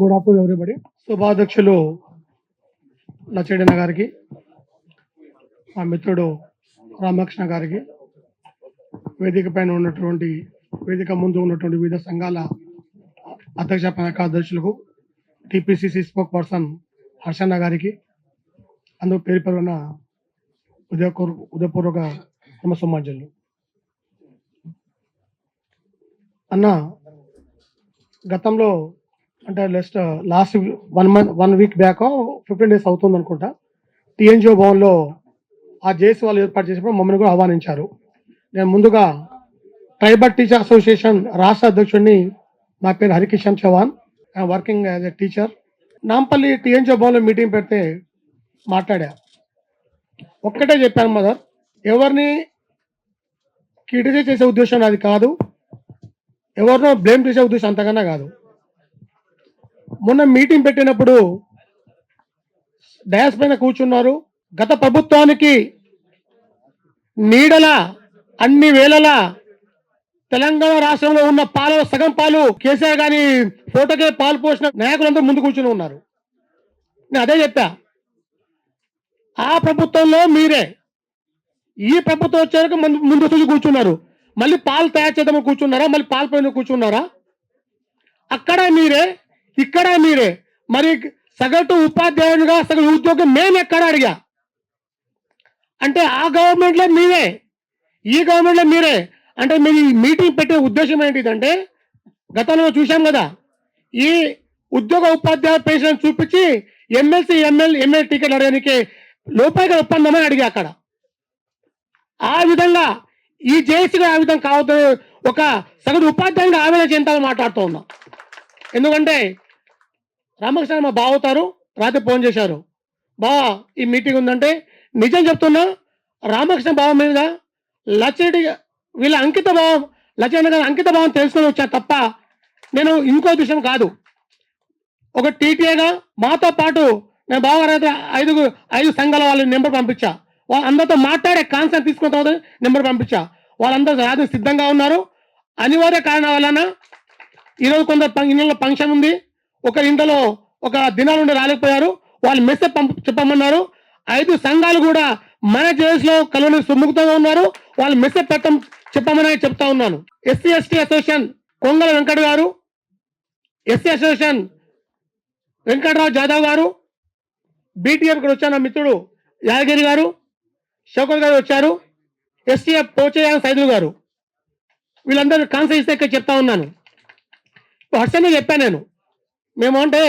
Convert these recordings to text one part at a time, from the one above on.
Good afternoon everybody? శుభాధ్యక్షులు లచ్చడిన గారికి మా మిత్రుడు రామకృష్ణ గారికి వేదిక పైన ఉన్నటువంటి వేదిక ముందు ఉన్నటువంటి వివిధ సంఘాల అధ్యక్ష కార్యదర్శులకు టిపిసిసి స్పోక్ పర్సన్ హర్షన్న గారికి అందుకు పేరు పేరున ఉదయపూర్ ఉదయపూర్వక నమస్సమాజంలు. అన్న గతంలో అంటే least last one month one week back fifteen days అవుతుంది అనుకుంటా. టీఎన్జిఓ భవన్లో ఆ జేసీ వాళ్ళు ఏర్పాటు చేసినప్పుడు మమ్మల్ని కూడా ఆహ్వానించారు. నేను ముందుగా ట్రైబల్ టీచర్ అసోసియేషన్ రాష్ట్ర అధ్యక్షుడిని నా పేరు Harikishan Chauhan. I'm working as a teacher Nampally TNGO భవన్లో మీటింగ్ పెడితే మాట్లాడా. ఒక్కటే చెప్పాను మదర్ ఎవరిని క్రిటిసైజ్ చేసే ఉద్దేశం అది కాదు. ఎవరినో బ్లేమ్ చేసే ఉద్దేశం అంతకన్నా కాదు. మొన్న మీటింగ్ పెట్టినప్పుడు డయాస్ పైన కూర్చున్నారు. గత ప్రభుత్వానికి నీడల అన్ని వేళలా తెలంగాణ రాష్ట్రంలో ఉన్న పాలు సగం పాలు కేసీఆర్ గాని ఫోటోకే పాలు పోసిన నాయకులందరూ ముందు కూర్చుని ఉన్నారు. నేను అదే చెప్పా. ఆ ప్రభుత్వంలో మీరే ఈ ప్రభుత్వం వచ్చాక ముందు చూసి కూర్చున్నారు. మళ్ళీ పాలు తయారు చేద్దామని కూర్చున్నారా? మళ్ళీ పాలు పైన కూర్చున్నారా? అక్కడ మీరే ఇక్కడ మీరే. మరి సగటు ఉపాధ్యాయునిగా సగటు ఉద్యోగం మేము ఎక్కడ అడిగా? అంటే ఆ గవర్నమెంట్లో మీరే. ఈ గవర్నమెంట్లో మీరే. అంటే మీరు ఈ మీటింగ్ పెట్టే ఉద్దేశం ఏంటిదంటే గతంలో చూశాం కదా ఈ ఉద్యోగ ఉపాధ్యాయ పెన్షన్ చూపించి ఎమ్మెల్సీ ఎమ్మెల్యే ఎమ్మెల్యే టికెట్ అడగడానికి లోపాయిగా ఒప్పందమని అడిగా అక్కడ. ఆ విధంగా ఈ జేసీగా ఆ విధంగా కావద్దు ఒక సగటు ఉపాధ్యాయునిగా ఆవేదన చెందాలని మాట్లాడుతూ ఉన్నాం. ఎందుకంటే రామకృష్ణ మా బావ అవుతారు రాత్రి ఫోన్ చేశారు. బావ ఈ మీటింగ్ ఉందంటే నిజం చెప్తున్నా రామకృష్ణ బావ మీద లచ్చడి వీళ్ళ అంకిత భావం లచ్చడి గారి అంకిత భావం తెలుసుకొని వచ్చా తప్ప నేను ఇంకో విషయం కాదు. ఒక టీటీఏగా మాతో పాటు నేను బావగారు ఐదు ఐదుగురు ఐదు సంఘాల వాళ్ళ నెంబర్ పంపించా. వాళ్ళందరితో మాట్లాడే కాన్సెప్ట్ తీసుకున్న తర్వాత నెంబర్ పంపించా. వాళ్ళందరూ రాజు సిద్ధంగా ఉన్నారు. అనివార్య కారణాల వలన ఈరోజు కొందరు ఫం- ఇంట్లో ఫంక్షన్ ఉంది. ఒక ఇంట్లో ఒక దినాలు ఉండి రాలేకపోయారు. వాళ్ళు మెసేజ్ పంప చెప్పమన్నారు. ఐదు సంఘాలు కూడా మన లో కలోని సుముఖంగా ఉన్నారు. వాళ్ళు మెసేజ్ పెట్టం చెప్పమని చెప్తా ఉన్నాను. SC ST association Kongala Venkata గారు ఎస్సీ అసోసియేషన్ వెంకటరావు జాదవ్ గారు బీటీఎఫ్ ఇక్కడ వచ్చారు నా మిత్రుడు యాదగిరి గారు శౌకర్ గారు వచ్చారు ఎస్టీఎఫ్ పోచయ్య సైదులు గారు. వీళ్ళందరూ కాన్సర్ ఇస్తే ఇక్కడ చెప్తా ఉన్నాను. ఇప్పుడు హర్షనే చెప్పాను నేను. మేము అంటే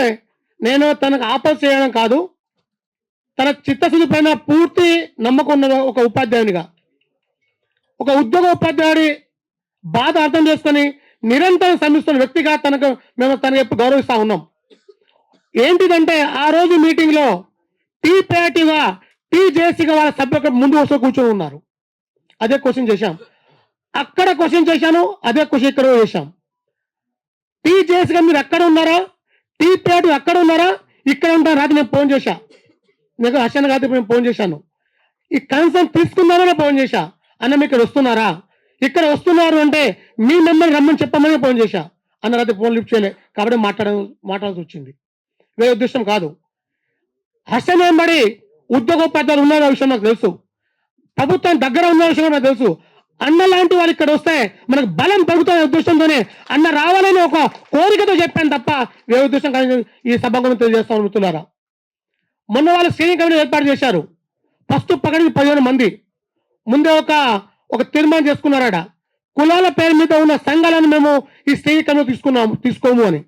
నేను తనకు ఆపస్ చేయడం కాదు తన చిత్తశుద్ధి పైన పూర్తి నమ్మకం ఉన్న ఒక ఉపాధ్యాయునిగా. ఒక ఉద్యోగ ఉపాధ్యాయుడి బాధ అర్థం చేసుకొని నిరంతరం శ్రమిస్తున్న వ్యక్తిగా తనకు మేము తన ఎప్పుడు గౌరవిస్తా ఉన్నాం. ఏంటిదంటే ఆ రోజు మీటింగ్లో టీ ప్యాటిగా టీ జేసీగా వాళ్ళ సభ్యులకు ముందు వస్తూ కూర్చొని ఉన్నారు. అదే క్వశ్చన్ చేశాం. అక్కడ క్వశ్చన్ చేశాను అదే క్వశ్చన్ ఇక్కడ చేశాం టీ మీరు ఎక్కడ ఉన్నారా? టీ ప్యాడ్ ఎక్కడ ఉన్నారా? ఇక్కడ ఉంటాను. రాత్రి నేను ఫోన్ చేశా. నీకు హర్షణ గారికి నేను ఫోన్ చేశాను. ఈ కన్సర్న్ తీసుకున్నారనే ఫోన్ చేశా. అన్న మీరు ఇక్కడ వస్తున్నారా? ఇక్కడ వస్తున్నారు అంటే మీ నెంబర్ రమ్మని చెప్పమని ఫోన్ చేశా. అన్న రాత్రి ఫోన్ లిఫ్ట్ చేయలే. కాబట్టి మాట్లాడ మాట్లాడాల్సి వచ్చింది. వేరే ఉద్దేశం కాదు. హర్షణ ఉద్యోగ ఉద్యోగోపాధ్యాయులు ఉన్న విషయం నాకు తెలుసు. ప్రభుత్వం దగ్గర ఉన్న విషయం నాకు తెలుసు. అన్న లాంటి వారు ఇక్కడ వస్తే మనకు బలం పెరుగుతున్న ఉద్దేశంతోనే అన్న రావాలని ఒక కోరికతో చెప్పాను తప్ప వేరే ఉద్దేశం కానీ ఈ సభ గురించి తెలియజేస్తాను మొన్న వాళ్ళు సీనియర్ కమిటీ ఏర్పాటు చేశారు. ఫస్ట్ పక్కడికి పదిహేను మంది. ముందే ఒక ఒక తీర్మానం చేసుకున్నారట. కులాల పేరు మీద ఉన్న సంఘాలను మేము ఈ శ్రేణి కమిటీ తీసుకున్నాము తీసుకోము అని.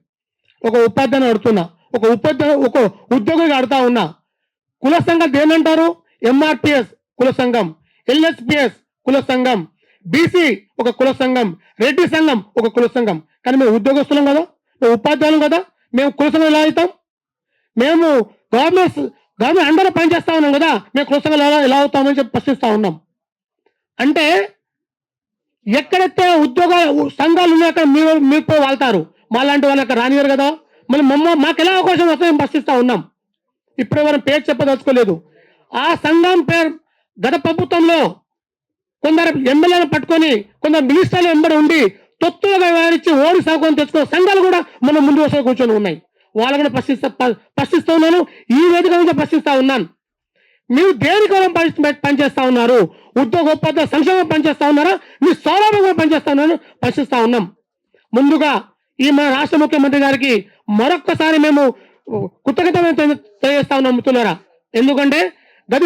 ఒక ఉపాధ్యాయుని అడుగుతున్నా. ఒక ఉపాధ్యాయు ఒక ఉద్యోగిగా అడుగుతా ఉన్నా. కుల సంఘం దేనంటారు ఎంఆర్పిఎస్ కుల సంఘం ఎల్ఎస్పిఎస్ కుల సంఘం. బీసీ ఒక కుల సంఘం రెడ్డి సంఘం ఒక కుల సంఘం. కానీ మేము ఉద్యోగస్తులం కదా మేము ఉపాధ్యాయులం కదా మేము కుల సంఘం ఎలా అవుతాం? మేము గవర్నమెంట్ గవర్నమెంట్ అందరూ పనిచేస్తా ఉన్నాం కదా మేము కుల సంఘాలు ఎలా ఎలా అవుతామని చెప్పి ప్రశ్నిస్తా ఉన్నాం. అంటే ఎక్కడైతే ఉద్యోగ సంఘాలు ఉన్నాయో అక్కడ మీరు మీరు పోయి వాళ్తారు. మా లాంటి వాళ్ళు అక్కడ రానియరు కదా. మళ్ళీ మమ్మ మాకు ఎలా అవకాశం వస్తుందో మేము ప్రశ్నిస్తా ఉన్నాం. ఇప్పుడు మనం పేరు చెప్పదలుచుకోలేదు. ఆ సంఘం పేరు గత ప్రభుత్వంలో కొందరు ఎమ్మెల్యేలను పట్టుకొని కొందరు మినిస్టర్లు ఎంబడి ఉండి తొత్తులుగా వ్యవహరించి ఓడి సాగుకొని తెచ్చుకున్న సంఘాలు కూడా మనం ముందు వరుసలో కూర్చొని ఉన్నాయి. వాళ్ళు కూడా ప్రశ్నిస్తా ప్రశ్నిస్తూ ఉన్నాను. ఈ వేదిక నుంచి ప్రశ్నిస్తా ఉన్నాను. మీరు దేని కోసం పనిచేస్తా ఉన్నారు? ఉద్యోగ ఉపాధ్యాయ సంక్షేమం పనిచేస్తా ఉన్నారా? మీ సౌలభ్యంగా పనిచేస్తా ఉన్నాను. ప్రశ్నిస్తా ఉన్నాం. ముందుగా ఈ మన రాష్ట్ర ముఖ్యమంత్రి గారికి మరొక్కసారి మేము కృతజ్ఞతలు తె- తెలియజేస్తా ఉన్నాం. మిత్రులారా ఎందుకంటే గత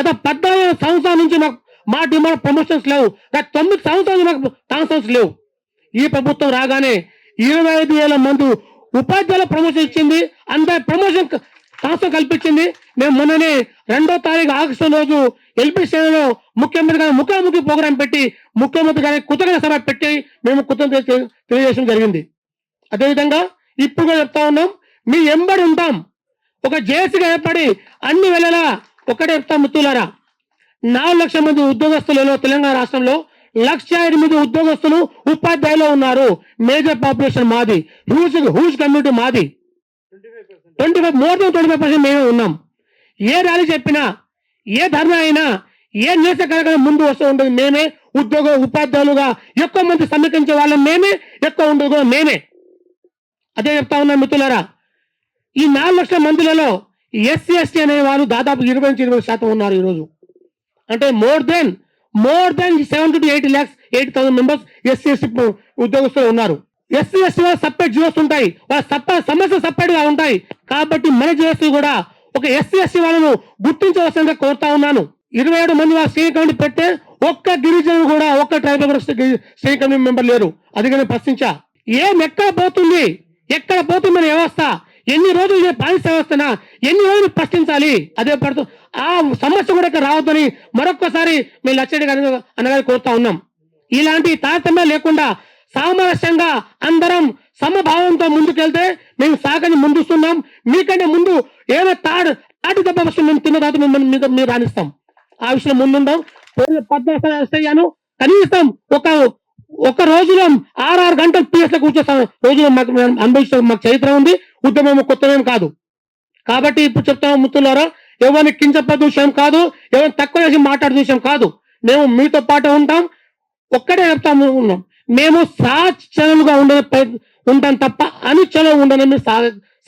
గత పద్నాలుగు సంవత్సరాల నుంచి నాకు మా డిమాండ్ ప్రమోషన్స్ లేవు. గత తొమ్మిది సంవత్సరాలు మాకు ట్రాన్స్ఫర్స్ లేవు. ఈ ప్రభుత్వం రాగానే ఇరవై ఐదు వేల మంది ఉపాధ్యాయుల ప్రమోషన్ ఇచ్చింది. అందరి ప్రమోషన్ ట్రాన్స్ఫర్ కల్పించింది. మేము మొన్ననే రెండో తారీఖు ఆగస్టు రోజు ఎల్పీ శ్రేణిలో ముఖ్యమంత్రి గారి ముఖాముఖి ప్రోగ్రాం పెట్టి ముఖ్యమంత్రి గారి కృతజ్ఞత సభ పెట్టి మేము కృతజ్ఞత తెలియజేయడం జరిగింది. అదేవిధంగా ఇప్పుడు కూడా చెప్తా ఉన్నాం. మీ ఎంబడి ఉంటాం. ఒక జేసీగా ఏర్పడి అన్ని వేళలా ఒకటే చెప్తాం మిత్రులారా. నాలుగు లక్షల మంది ఉద్యోగస్తులలో తెలంగాణ రాష్ట్రంలో. లక్ష ఎనిమిది ఉద్యోగస్తులు ఉపాధ్యాయులు ఉన్నారు. మేజర్ పాపులేషన్ మాది. హ్యూజ్ హ్యూజ్ కమ్యూనిటీ మాది. Twenty five more than twenty five percent మేమే ఉన్నాం. ఏ ర్యాలీ చెప్పినా ఏ ధర్నా అయినా ఏ నిరసన కార్యక్రమం ముందు వస్తూ ఉంటుంది మేమే ఉద్యోగ ఉపాధ్యాయులుగా ఎక్కువ మంది సమీకరించే వాళ్ళం. మేమే ఎక్కువ ఉండదు మేమే. అదే చెప్తా ఉన్నాం మిత్రులారా. ఈ నాలుగు లక్షల మందిలలో ఎస్సీ ఎస్టీ అనే వారు దాదాపు ఇరవై నుంచి ఇరవై శాతం ఉన్నారు ఈరోజు. అంటే more than more than seventy to eighty lakhs eight thousand members SC ST ఉద్యోగస్తులు ఉన్నారు. ఎస్సీ ఎస్టీ వాళ్ళు సపరేట్ జియోస్ ఉంటాయి. వాళ్ళ సప సమస్యలు సపరేట్గా ఉంటాయి. కాబట్టి మన జియోస్ కూడా ఒక ఎస్సీ ఎస్టీ వాళ్ళను గుర్తించవలసిందిగా కోరుతా ఉన్నాను. ఇరవై ఏడు మంది వాళ్ళ స్టేట్ కమిటీ పెడితే ఒక్క గిరిజను కూడా ఒక్క ట్రైబల్ కూడా స్టేట్ కమిటీ మెంబర్ లేరు. అది కానీ ప్రశ్నించా. ఏం ఎక్కడ పోతుంది? ఎక్కడ పోతుంది మన వ్యవస్థ? ఎన్ని రోజులు ఇదే పాలిత ఎన్ని రోజులు ప్రశ్నించాలి? అదే పడుతూ ఆ సమస్య కూడా ఇక్కడ రావద్దని మరొక్కసారి మేము లచ్చడి గారి అన్నగారు కోరుతా ఉన్నాం. ఇలాంటి తారతమ్యం లేకుండా సామరస్యంగా అందరం సమభావంతో ముందుకెళ్తే మేము సాగని ముందుస్తున్నాం. మీకంటే ముందు ఏదో తాడు తాటి దెబ్బ వస్తుంది మేము తిన్న తర్వాత మిమ్మల్ని మీద మీరు రాణిస్తాం. ఆ విషయం ముందుందాం పద్మ అయ్యాను కనీసం ఒక ఒక రోజులో ఆరు గంటలు పిఎస్లో రోజులో మాకు అనుభవిస్తాం మాకు చరిత్ర ఉంది ఉద్యమం కొత్తమేం కాదు. కాబట్టి ఇప్పుడు చెప్తాము ముత్తులారా ఎవరిని కించపద్దు విషయం కాదు ఎవరిని తక్కువ చేసి మాట్లాడే విషయం కాదు. మేము మీతో పాటు ఉంటాం ఒక్కటే చెప్తాము ఉన్నాం. మేము సాచలుగా ఉండే ఉంటాం తప్ప అనుచలుగా ఉండడం మీరు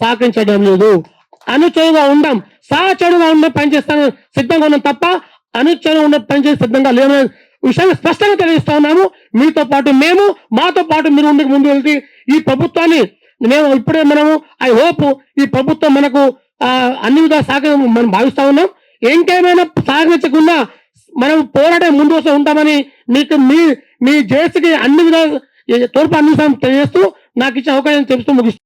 సహకరించడం లేదు. అనుచరుగా ఉండం సాచడుగా ఉండే పనిచేస్తాను సిద్ధంగా ఉన్నాం తప్ప అనుచరుగా ఉండే పనిచేసి సిద్ధంగా లేమని విషయాన్ని స్పష్టంగా తెలియజేస్తా ఉన్నాము మీతో పాటు మేము మాతో పాటు మీరు ముందుకు ముందు వెళ్తే ఈ ప్రభుత్వాన్ని మేము ఇప్పుడే మనము ఐ హోప్ ఈ ప్రభుత్వం మనకు అన్ని విధాల సహకారం మనం భావిస్తా ఉన్నాం. ఇంకేమైనా సహకరించకుండా మనం పోరాటం ముందు వస్తూ ఉంటామని మీకు మీ మీ జేసీకి అన్ని విధాలు తోడ్పు అందిస్తాం తెలియజేస్తూ నాకు ఇచ్చిన అవకాశం తెలుస్తూ ముగిస్తాను